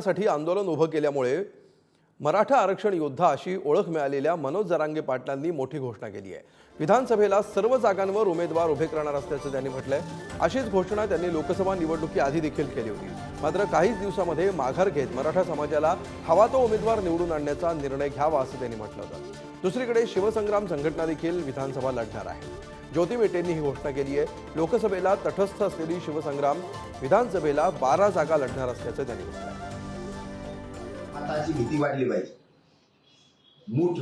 साठी आंदोलन उभं केल्यामुळे मराठा आरक्षण योद्धा अशी ओळख मिळालेल्या मनोज जरांगे पाटलांनी मोठी घोषणा केली आहे. विधानसभेला सर्व जागांवर उमेदवार उभे करणार असल्याचं त्यांनी म्हटलंय. अशीच घोषणा त्यांनी लोकसभा निवडणुकी आधी देखील केली होती. मात्र काहीच दिवसामध्ये माघार घेत मराठा समाजाला हवा तो उमेदवार निवडून आणण्याचा निर्णय घ्यावा असं त्यांनी म्हटलं होतं. दुसरीकडे शिवसंग्राम संघटना देखील विधानसभा लढणार आहे. ज्योती मेटेंनी ही घोषणा केली आहे. लोकसभेला तटस्थ असलेली शिवसंग्राम विधानसभेला बारा जागा लढणार असल्याचं त्यांनी म्हटलं आहे आताची भीती वाढली पाहिजे. मूठ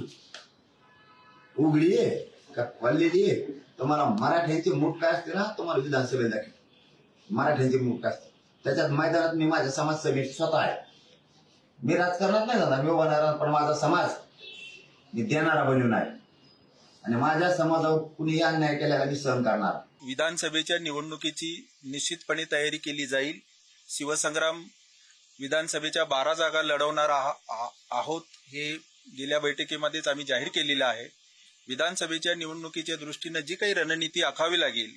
उघडी आहे का खोललेली आहे? तुम्हाला मराठ्यांची मूठ काय असते ना तुम्हाला विधानसभेत दाखव मराठ्यांची मूठ काय असते? त्याच्यात मैदानात मी माझ्या समाज समिती स्वतः आहे. मी राजकारणात नाही जाणार मी होणार पण माझा समाज मी देणारा बनून आहे. आणि माझ्या समाजावर कुणी अन्याय केल्याला मी सहन करणार. विधानसभेच्या निवडणुकीची निश्चितपणे तयारी केली जाईल. शिवसंग्राम विधानसभेच्या बारा जागा लढवणार आहा- आ- आहोत हे गेल्या बैठकीमध्येच आम्ही जाहीर केलेलं आहे. विधानसभेच्या निवडणुकीच्या दृष्टीनं जी काही रणनीती आखावी लागेल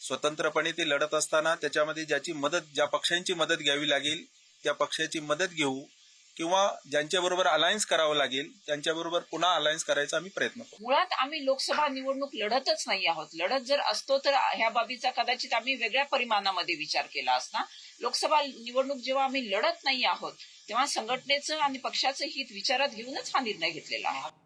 स्वतंत्रपणे ते लढत असताना त्याच्यामध्ये ज्याची मदत ज्या पक्षांची मदत घ्यावी लागेल त्या पक्षाची मदत घेऊ किंवा ज्यांच्याबरोबर अलायन्स करावं लागेल त्यांच्याबरोबर पुन्हा अलायन्स करायचा आम्ही प्रयत्न करू मुळात आम्ही लोकसभा निवडणूक लढतच नाही आहोत. लढत जर असतो तर ह्या बाबीचा कदाचित आम्ही वेगळ्या परिमाणामध्ये विचार केला असता. लोकसभा निवडणूक जेव्हा आम्ही लढत नाही आहोत तेव्हा संघटनेचं आणि पक्षाचं हित विचारात घेऊनच हा निर्णय घेतलेला आहे.